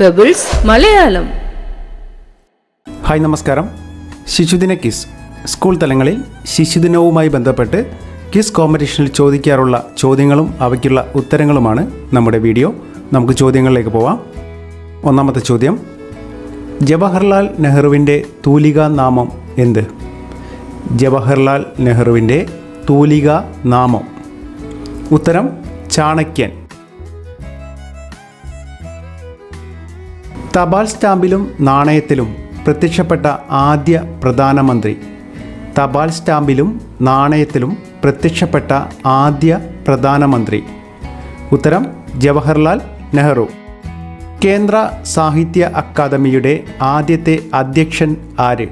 Pebbles Malayalam hi നമസ്കാരം. ശിശുദിന kiss school തലങ്ങളിൽ ശിശുദിനവുമായി ബന്ധപ്പെട്ട് കിസ് കോമ്പറ്റീഷനിൽ ചോദിക്കാറുള്ള ചോദ്യങ്ങളും അവയ്ക്കുള്ള ഉത്തരങ്ങളുമാണ് നമ്മുടെ വീഡിയോ. നമുക്ക് ചോദ്യങ്ങളിലേക്ക് പോവാം. ഒന്നാമത്തെ ചോദ്യം. ജവഹർലാൽ നെഹ്റുവിന്റെ തൂലിക നാമം എന്ത്? ജവഹർലാൽ നെഹ്റുവിന്റെ തൂലിക നാമം. ഉത്തരം ചാണക്യൻ. തപാൽ സ്റ്റാമ്പിലും നാണയത്തിലും പ്രത്യക്ഷപ്പെട്ട ആദ്യ പ്രധാനമന്ത്രി. തപാൽ സ്റ്റാമ്പിലും നാണയത്തിലും പ്രത്യക്ഷപ്പെട്ട ആദ്യ പ്രധാനമന്ത്രി. ഉത്തരം ജവഹർലാൽ നെഹ്റു. കേന്ദ്ര സാഹിത്യ അക്കാദമിയുടെ ആദ്യത്തെ അധ്യക്ഷൻ ആര്?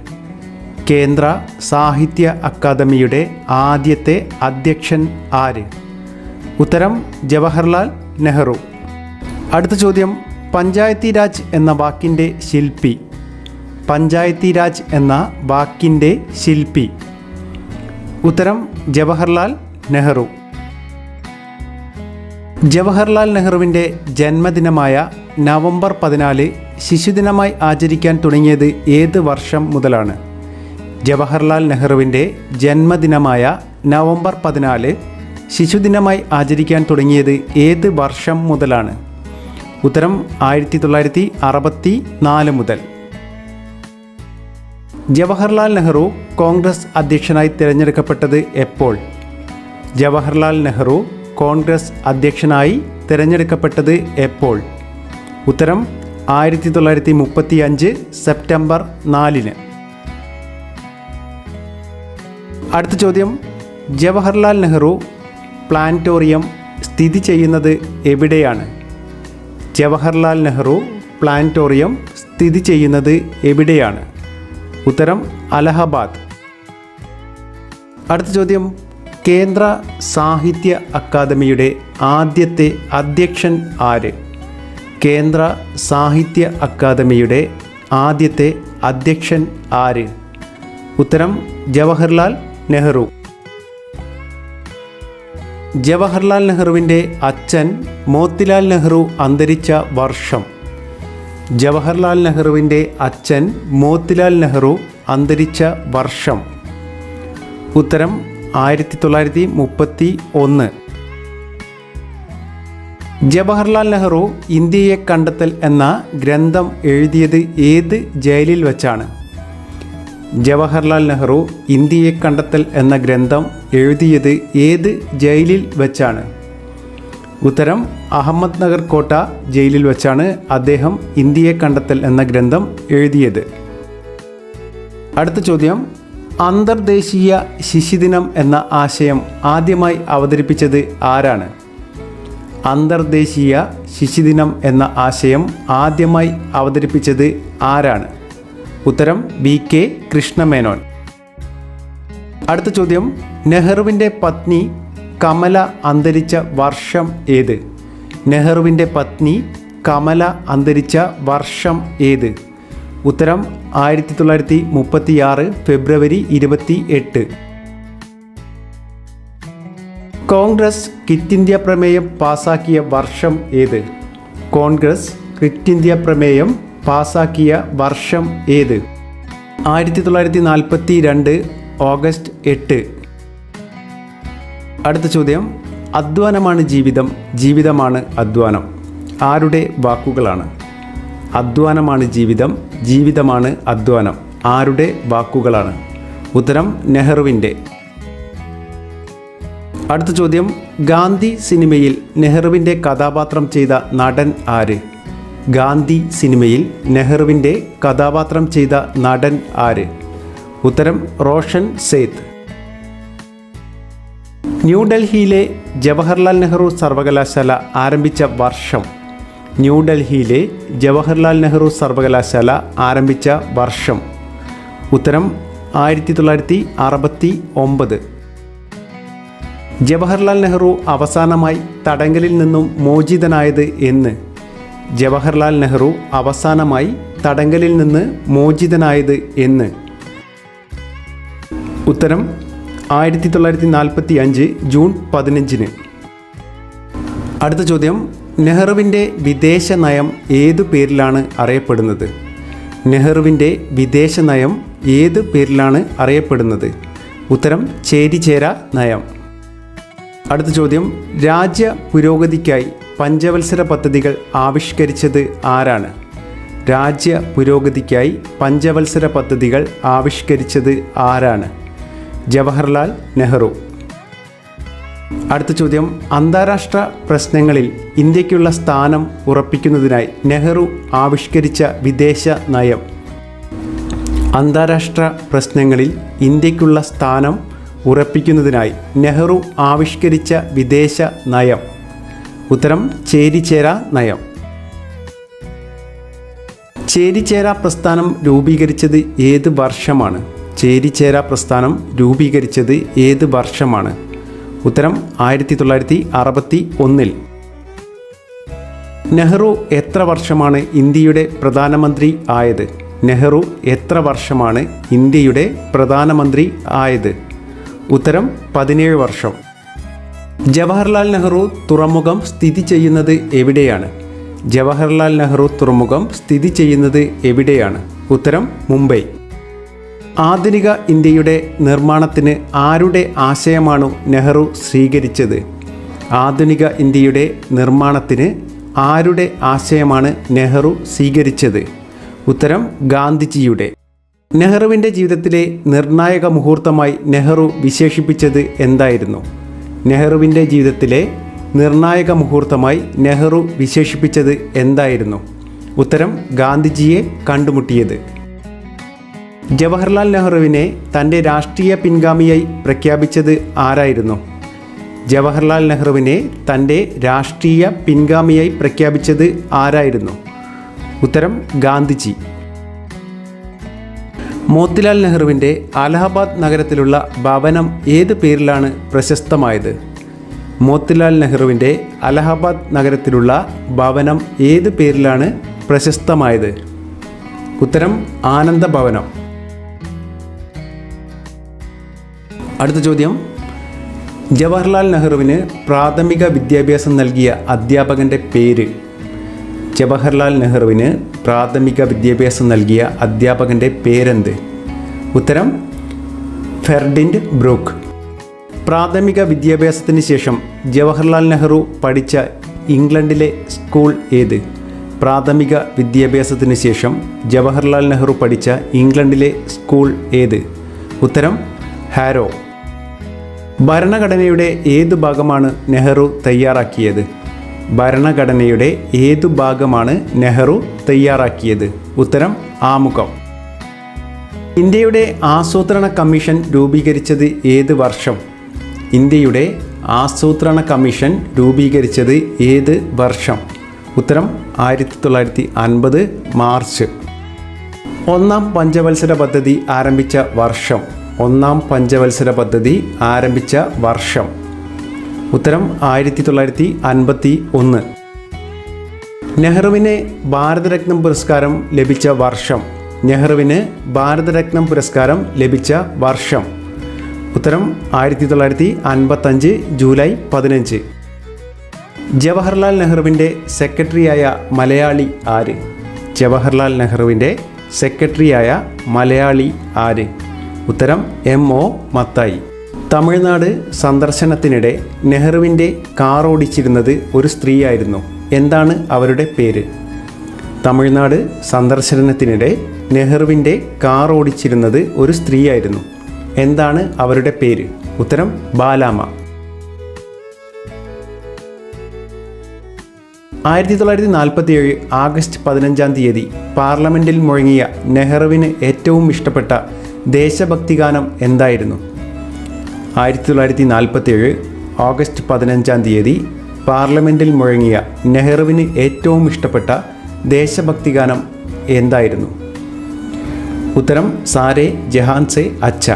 കേന്ദ്ര സാഹിത്യ അക്കാദമിയുടെ ആദ്യത്തെ അധ്യക്ഷൻ ആര്? ഉത്തരം ജവഹർലാൽ നെഹ്റു. അടുത്ത ചോദ്യം പഞ്ചായത്തി രാജ് എന്ന വാക്കിന്റെ ശില്പി. പഞ്ചായത്തി രാജ് എന്ന വാക്കിന്റെ ശില്പി. ഉത്തരം ജവഹർലാൽ നെഹ്റു. ജവഹർലാൽ നെഹ്റുവിന്റെ ജന്മദിനമായ നവംബർ പതിനാല് ശിശുദിനമായി ആചരിക്കാൻ തുടങ്ങിയത് ഏത് വർഷം മുതലാണ്? ജവഹർലാൽ നെഹ്റുവിന്റെ ജന്മദിനമായ നവംബർ പതിനാല് ശിശുദിനമായി ആചരിക്കാൻ തുടങ്ങിയത് ഏത് വർഷം മുതലാണ്? ഉത്തരം ആയിരത്തി തൊള്ളായിരത്തി അറുപത്തി നാല് മുതൽ. ജവഹർലാൽ നെഹ്റു കോൺഗ്രസ് അധ്യക്ഷനായി തിരഞ്ഞെടുക്കപ്പെട്ടത് എപ്പോൾ? ജവഹർലാൽ നെഹ്റു കോൺഗ്രസ് അധ്യക്ഷനായി തിരഞ്ഞെടുക്കപ്പെട്ടത് എപ്പോൾ? ഉത്തരം ആയിരത്തി തൊള്ളായിരത്തി മുപ്പത്തി അഞ്ച് സെപ്റ്റംബർ നാലിന്. അടുത്ത ചോദ്യം ജവഹർലാൽ നെഹ്റു പ്ലാനറ്റോറിയം സ്ഥിതി ചെയ്യുന്നത് എവിടെയാണ്? ജവഹർലാൽ നെഹ്റു പ്ലാനറ്റോറിയം സ്ഥിതി ചെയ്യുന്നത് എവിടെയാണ്? ഉത്തരം അലഹബാദ്. അടുത്ത ചോദ്യം കേന്ദ്ര സാഹിത്യ അക്കാദമിയുടെ ആദ്യത്തെ അധ്യക്ഷൻ ആര്? കേന്ദ്ര സാഹിത്യ അക്കാദമിയുടെ ആദ്യത്തെ അധ്യക്ഷൻ ആര്? ഉത്തരം ജവഹർലാൽ നെഹ്റു. ജവഹർലാൽ നെഹ്റുവിന്റെ അച്ഛൻ മോത്തിലാൽ നെഹ്റു അന്തരിച്ച വർഷം. ജവഹർലാൽ നെഹ്റുവിന്റെ അച്ഛൻ മോത്തിലാൽ നെഹ്റു അന്തരിച്ച വർഷം. ഉത്തരം ആയിരത്തി തൊള്ളായിരത്തി മുപ്പത്തി ഒന്ന് ജവഹർലാൽ നെഹ്റു ഇന്ത്യയെ കണ്ടെത്തൽ എന്ന ഗ്രന്ഥം എഴുതിയത് ഏത് ജയിലിൽ വച്ചാണ്? ജവഹർലാൽ നെഹ്റു ഇന്ത്യയെ കണ്ടെത്തൽ എന്ന ഗ്രന്ഥം എഴുതിയത് ഏത് ജയിലിൽ വെച്ചാണ്? ഉത്തരം അഹമ്മദ് നഗർ കോട്ട ജയിലിൽ വെച്ചാണ് അദ്ദേഹം ഇന്ത്യയെ കണ്ടെത്തൽ എന്ന ഗ്രന്ഥം എഴുതിയത്. അടുത്ത ചോദ്യം അന്തർദേശീയ ശിശുദിനം എന്ന ആശയം ആദ്യമായി അവതരിപ്പിച്ചത് ആരാണ്? അന്തർദേശീയ ശിശുദിനം എന്ന ആശയം ആദ്യമായി അവതരിപ്പിച്ചത് ആരാണ്? ഉത്തരം ബി കെ കൃഷ്ണമേനോൻ. അടുത്ത ചോദ്യം നെഹ്റുവിന്റെ പത്നി കമല അന്തരിച്ച വർഷം ഏത്? നെഹ്റുവിന്റെ പത്നി കമല അന്തരിച്ച വർഷം ഏത്? ഉത്തരം ആയിരത്തി തൊള്ളായിരത്തി മുപ്പത്തിയാറ് ഫെബ്രുവരി ഇരുപത്തി എട്ട് കോൺഗ്രസ് ക്വിറ്റ് ഇന്ത്യ പ്രമേയം പാസാക്കിയ വർഷം ഏത്? കോൺഗ്രസ് ക്വിറ്റ് ഇന്ത്യ പ്രമേയം പാസാക്കിയ വർഷം ഏത്? ആയിരത്തി തൊള്ളായിരത്തി നാൽപ്പത്തി രണ്ട് ഓഗസ്റ്റ് എട്ട്. അടുത്ത ചോദ്യം. അധ്വാനമാണ് ജീവിതം. ജീവിതമാണ് അധ്വാനം. ആരുടെ വാക്കുകളാണ്? അധ്വാനമാണ് ജീവിതം. ജീവിതമാണ് അധ്വാനം. ആരുടെ വാക്കുകളാണ്? ഉത്തരം നെഹ്റുവിന്റെ. അടുത്ത ചോദ്യം. ഗാന്ധി സിനിമയിൽ നെഹ്റുവിന്റെ കഥാപാത്രം ചെയ്ത നടൻ ആര്? ഗാന്ധി സിനിമയിൽ നെഹ്റുവിന്റെ കഥാപാത്രം ചെയ്ത നടൻ ആര്? ഉത്തരം റോഷൻ സേത്ത്. ന്യൂഡൽഹിയിലെ ജവഹർലാൽ നെഹ്റു സർവകലാശാല ആരംഭിച്ച വർഷം. ന്യൂഡൽഹിയിലെ ജവഹർലാൽ നെഹ്റു സർവകലാശാല ആരംഭിച്ച വർഷം. ഉത്തരം ആയിരത്തി തൊള്ളായിരത്തി അറുപത്തി ഒമ്പത് ജവഹർലാൽ നെഹ്റു അവസാനമായി തടങ്കലിൽ നിന്നും മോചിതനായത് എന്ന്. ജവഹർലാൽ നെഹ്റു അവസാനമായി തടങ്കലിൽ നിന്ന് മോചിതനായത് എന്ന്. ഉത്തരം ആയിരത്തി തൊള്ളായിരത്തി നാൽപ്പത്തി അഞ്ച് ജൂൺ പതിനഞ്ചിന്. അടുത്ത ചോദ്യം നെഹ്റുവിന്റെ വിദേശ നയം ഏതു പേരിലാണ് അറിയപ്പെടുന്നത്? നെഹ്റുവിന്റെ വിദേശ നയം ഏത് പേരിലാണ് അറിയപ്പെടുന്നത്? ഉത്തരം ചേരിചേര നയം. അടുത്ത ചോദ്യം രാജ്യ പുരോഗതിക്കായി പഞ്ചവത്സര പദ്ധതികൾ ആവിഷ്കരിച്ചത് ആരാണ്? രാജ്യ പുരോഗതിക്കായി പഞ്ചവത്സര പദ്ധതികൾ ആവിഷ്കരിച്ചത് ആരാണ്? ജവഹർലാൽ നെഹ്റു. അടുത്ത ചോദ്യം അന്താരാഷ്ട്ര പ്രശ്നങ്ങളിൽ ഇന്ത്യക്കുള്ള സ്ഥാനം ഉറപ്പിക്കുന്നതിനായി നെഹ്റു ആവിഷ്കരിച്ച വിദേശ നയം. അന്താരാഷ്ട്ര പ്രശ്നങ്ങളിൽ ഇന്ത്യക്കുള്ള സ്ഥാനം ഉറപ്പിക്കുന്നതിനായി നെഹ്റു ആവിഷ്കരിച്ച വിദേശ നയം. ഉത്തരം ചേരിചേര നയം. ചേരിചേര പ്രസ്ഥാനം രൂപീകരിച്ചത് ഏത് വർഷമാണ്? ചേരിചേര പ്രസ്ഥാനം രൂപീകരിച്ചത് ഏത് വർഷമാണ്? ഉത്തരം ആയിരത്തി തൊള്ളായിരത്തി അറുപത്തി ഒന്നിൽ നെഹ്റു എത്ര വർഷമാണ് ഇന്ത്യയുടെ പ്രധാനമന്ത്രി ആയത്? നെഹ്റു എത്ര വർഷമാണ് ഇന്ത്യയുടെ പ്രധാനമന്ത്രി ആയത്? ഉത്തരം പതിനേഴ് വർഷം. ജവഹർലാൽ നെഹ്റു തുറമുഖം സ്ഥിതി ചെയ്യുന്നത് എവിടെയാണ്? ജവഹർലാൽ നെഹ്റു തുറമുഖം സ്ഥിതി ചെയ്യുന്നത് എവിടെയാണ്? ഉത്തരം മുംബൈ. ആധുനിക ഇന്ത്യയുടെ നിർമ്മാണത്തിന് ആരുടെ ആശയമാണ് നെഹ്റു സ്വീകരിച്ചത്? ആധുനിക ഇന്ത്യയുടെ നിർമ്മാണത്തിന് ആരുടെ ആശയമാണ് നെഹ്റു സ്വീകരിച്ചത്? ഉത്തരം ഗാന്ധിജിയുടെ. നെഹ്റുവിന്റെ ജീവിതത്തിലെ നിർണായക മുഹൂർത്തമായി നെഹ്റു വിശേഷിപ്പിച്ചത് എന്തായിരുന്നു? നെഹ്റുവിന്റെ ജീവിതത്തിലെ നിർണായക മുഹൂർത്തമായി നെഹ്റു വിശേഷിപ്പിച്ചത് എന്തായിരുന്നു? ഉത്തരം ഗാന്ധിജിയെ കണ്ടുമുട്ടിയത്. ജവഹർലാൽ നെഹ്റുവിനെ തന്റെ രാഷ്ട്രീയ പിൻഗാമിയായി പ്രഖ്യാപിച്ചത് ആരായിരുന്നു? ജവഹർലാൽ നെഹ്റുവിനെ തന്റെ രാഷ്ട്രീയ പിൻഗാമിയായി പ്രഖ്യാപിച്ചത് ആരായിരുന്നു? ഉത്തരം ഗാന്ധിജി. മോത്തിലാൽ നെഹ്റുവിന്റെ അലഹബാദ് നഗരത്തിലുള്ള ഭവനം ഏത് പേരിലാണ് പ്രശസ്തമായത്? മോത്തിലാൽ നെഹ്റുവിന്റെ അലഹബാദ് നഗരത്തിലുള്ള ഭവനം ഏത് പേരിലാണ് പ്രശസ്തമായത്? ഉത്തരം ആനന്ദ ഭവനം. അടുത്ത ചോദ്യം. ജവഹർലാൽ നെഹ്റുവിന് പ്രാഥമിക വിദ്യാഭ്യാസം നൽകിയ അധ്യാപകന്റെ പേര്. ജവഹർലാൽ നെഹ്റുവിന് പ്രാഥമിക വിദ്യാഭ്യാസം നൽകിയ അധ്യാപകന്റെ പേരെന്ത്? ഉത്തരം ഫെർഡിൻഡ് ബ്രൂക്ക്. പ്രാഥമിക വിദ്യാഭ്യാസത്തിന് ശേഷം ജവഹർലാൽ നെഹ്റു പഠിച്ച ഇംഗ്ലണ്ടിലെ സ്കൂൾ ഏത്? പ്രാഥമിക വിദ്യാഭ്യാസത്തിന് ശേഷം ജവഹർലാൽ നെഹ്റു പഠിച്ച ഇംഗ്ലണ്ടിലെ സ്കൂൾ ഏത്? ഉത്തരം ഹാരോ. ഭരണഘടനയുടെ ഏതു ഭാഗമാണ് നെഹ്റു തയ്യാറാക്കിയത്? ഭരണഘടനയുടെ ഏതു ഭാഗമാണ് നെഹ്റു തയ്യാറാക്കിയത്? ഉത്തരം ആമുഖം. ഇന്ത്യയുടെ ആസൂത്രണ കമ്മീഷൻ രൂപീകരിച്ചത് ഏത് വർഷം? ഇന്ത്യയുടെ ആസൂത്രണ കമ്മീഷൻ രൂപീകരിച്ചത് ഏത് വർഷം? ഉത്തരം ആയിരത്തി തൊള്ളായിരത്തി അൻപത് മാർച്ച്. ഒന്നാം പഞ്ചവത്സര പദ്ധതി ആരംഭിച്ച വർഷം. ഒന്നാം പഞ്ചവത്സര പദ്ധതി ആരംഭിച്ച വർഷം. ഉത്തരം ആയിരത്തി തൊള്ളായിരത്തി അൻപത്തി ഒന്ന് നെഹ്റുവിന് ഭാരതരത്നം പുരസ്കാരം ലഭിച്ച വർഷം. നെഹ്റുവിന് ഭാരതരത്നം പുരസ്കാരം ലഭിച്ച വർഷം. ഉത്തരം ആയിരത്തി തൊള്ളായിരത്തി അൻപത്തഞ്ച് ജൂലൈ പതിനഞ്ച്. ജവഹർലാൽ നെഹ്റുവിന്റെ സെക്രട്ടറിയായ മലയാളി ആര്? ജവഹർലാൽ നെഹ്റുവിന്റെ സെക്രട്ടറിയായ മലയാളി ആര്? ഉത്തരം എം ഒ മത്തായി. തമിഴ്നാട് സന്ദർശനത്തിനിടെ നെഹ്റുവിന്റെ കാർ ഓടിച്ചിരുന്നത് ഒരു സ്ത്രീയായിരുന്നു. എന്താണ് അവരുടെ പേര്? തമിഴ്നാട് സന്ദർശനത്തിനിടെ നെഹ്റുവിന്റെ കാർ ഓടിച്ചിരുന്നത് ഒരു സ്ത്രീയായിരുന്നു. എന്താണ് അവരുടെ പേര്? ഉത്തരം ബാലാമ ആയിരത്തി തൊള്ളായിരത്തി നാൽപ്പത്തി ഏഴ് ആഗസ്റ്റ് പതിനഞ്ചാം തീയതി പാർലമെന്റിൽ മുഴങ്ങിയ നെഹ്റുവിന് ഏറ്റവും ഇഷ്ടപ്പെട്ട ദേശഭക്തി ഗാനം എന്തായിരുന്നു? ആയിരത്തി തൊള്ളായിരത്തി നാൽപ്പത്തി ഏഴ് ഓഗസ്റ്റ് പതിനഞ്ചാം തീയതി പാർലമെന്റിൽ മുഴങ്ങിയ നെഹ്റുവിന് ഏറ്റവും ഇഷ്ടപ്പെട്ട ദേശഭക്തി ഗാനം എന്തായിരുന്നു? ഉത്തരം സാരേ ജഹാൻ സെ അച്ച